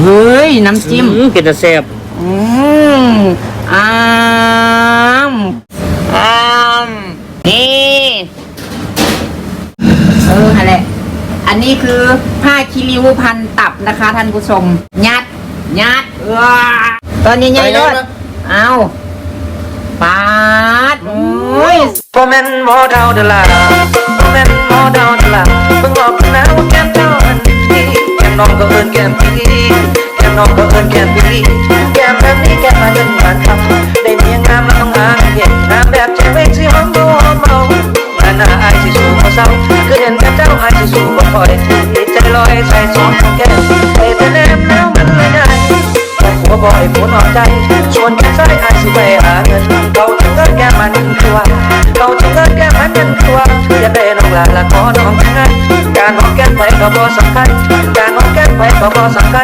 เฮ้ย น้ำจิ้มอืมเป็นตาแซ่บอืมอ้ามอ้ามนี่เอออะไรอันนี้คือผ้าคีริวพันตับนะคะท่านผู้ชม ยัด ยัดเออตอนนี้ใหญ่ๆเลยเอาปาดโอ้ยพอแม่นหมอดาวเดอลา น้องก็เอินแก้มพี่แก้มน้องก็เอินแก้มพี่แก้มแบบนี้แก้มมาเดินผ่านคำได้เมียงามแล้วต้องหาเย็นงามแบบจะเวกสิหอมโบหอมเมาอันน่าอายสิสู้บ่เศร้าคือเห็นกับเจ้าอายสิสู้บ่คอยใจลอยใส่สองแก้มไปแต่แนมแล้วมันเลยได้หัวบ่อยผัวนอนใจชวนกันใส่อาชีพไปหาเงินเขา ลาละขอน้องทั้งนั้นการน้องแก้มไปก็บ่สำคัญการน้องแก้มไปก็บ่สำคัญ